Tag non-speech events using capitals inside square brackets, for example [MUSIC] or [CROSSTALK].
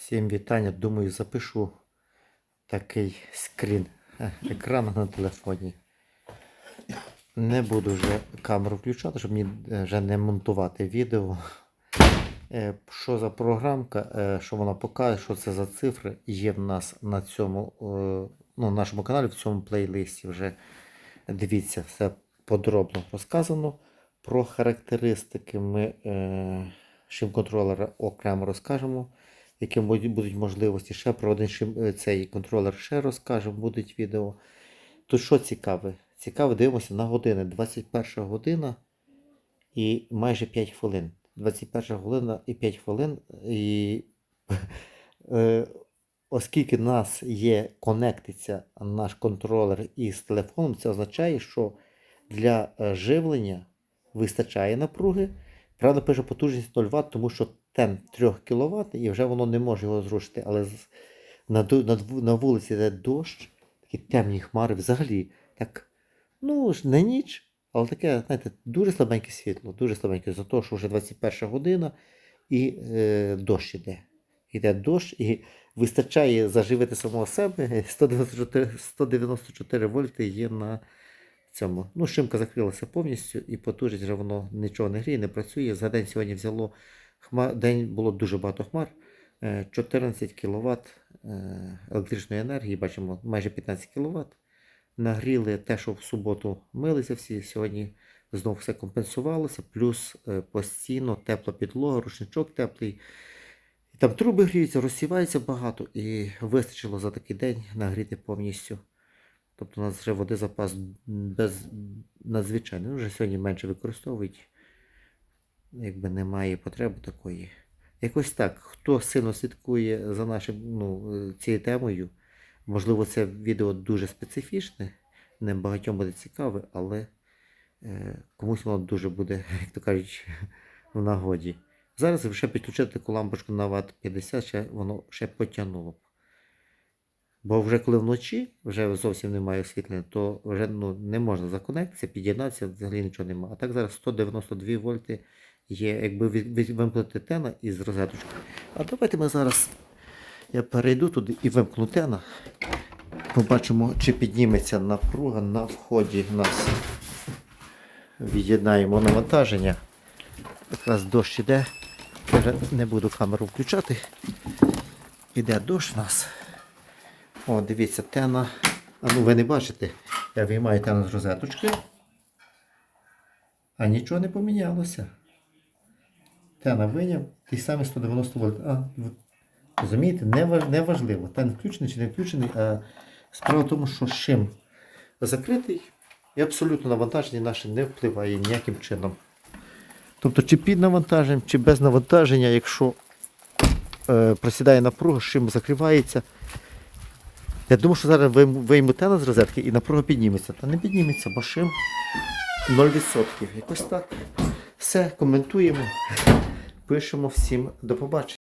Всім вітання. Думаю, запишу такий скрін е, екрану на телефоні. Не буду вже камеру включати, щоб мені е, вже не монтувати відео. Е, Що за програмка, що вона покаже, що це за цифри, є в нас на цьому ну, нашому каналі, в цьому плейлисті вже дивіться, все подробно розказано. Про характеристики ми е, шим-контролера окремо розкажемо які будуть можливості. Ще про один е, цей контролер ще розкажемо, будуть відео. Тут що цікаве? Цікаве, дивимося на години. 21 година і майже 5 хвилин. 21 година і 5 хвилин. І [LAUGHS] е, оскільки нас є, конектиться наш контролер із телефоном, це означає, що для е, живлення вистачає напруги. Правда, пише потужність 0 Вт, тому що тен 3 кВт і вже воно не може його зрушити. Але на, на, на вулиці йде дощ, такі темні хмари, взагалі, так, ну не ніч, але таке, знаєте, дуже слабеньке світло, дуже слабеньке, за те, що вже 21 година і е, дощ іде. Іде дощ і вистачає заживити самого себе. 194, 194 вольти є на цьому. Ну, шимка закрилася повністю і потужність вже воно нічого не гріє, не працює. За день сьогодні взяло день було дуже багато хмар. Е, 14 кВт електричної енергії, бачимо, майже 15 кВт. Нагріли те, що в суботу милися всі, сьогодні знову все компенсувалося, плюс е, постійно тепла підлога, рушничок теплий. І там труби гріються, розсівається багато і вистачило за такий день нагріти повністю. Тобто у нас вже води запас без надзвичайний. Вже сьогодні менше використовують. Якби немає потреби такої. Якось так. Хто сильно слідкує за нашим, ну, е, цією темою, можливо, це відео дуже специфічне, не багатьом буде цікаве, але е, комусь воно дуже буде, [LAUGHS] як то кажуть, [LAUGHS] в нагоді. Зараз ще підключити таку лампочку на Вт 50, ще воно ще потягнуло б. Бо вже коли вночі вже зовсім немає освітлення, то вже ну, не можна законектитися, під'єднатися, взагалі нічого немає. А так зараз 192 вольти є, якби вимкнути тена із розеточки. А давайте ми зараз я перейду туди і вимкну тена. Побачимо, чи підніметься напруга на вході нас. Від'єднаємо навантаження. Якраз дощ іде. Я вже не буду камеру включати. Іде дощ у нас. О, дивіться, тена. А ну ви не бачите. Я виймаю тену з розеточки. А нічого не помінялося. Тена виняв, ті самі 190 вольт. А, розумієте, не, ва- не тен включений чи не включений, а справа в тому, що шим закритий і абсолютно навантаження наше не впливає ніяким чином. Тобто, чи під навантаженням, чи без навантаження, якщо е, просідає напруга, шим закривається. Я думаю, що зараз вийму, вийму з розетки і напруга підніметься. Та не підніметься, бо шим 0%. Якось так. Все, коментуємо. Пишемо всім до побачення.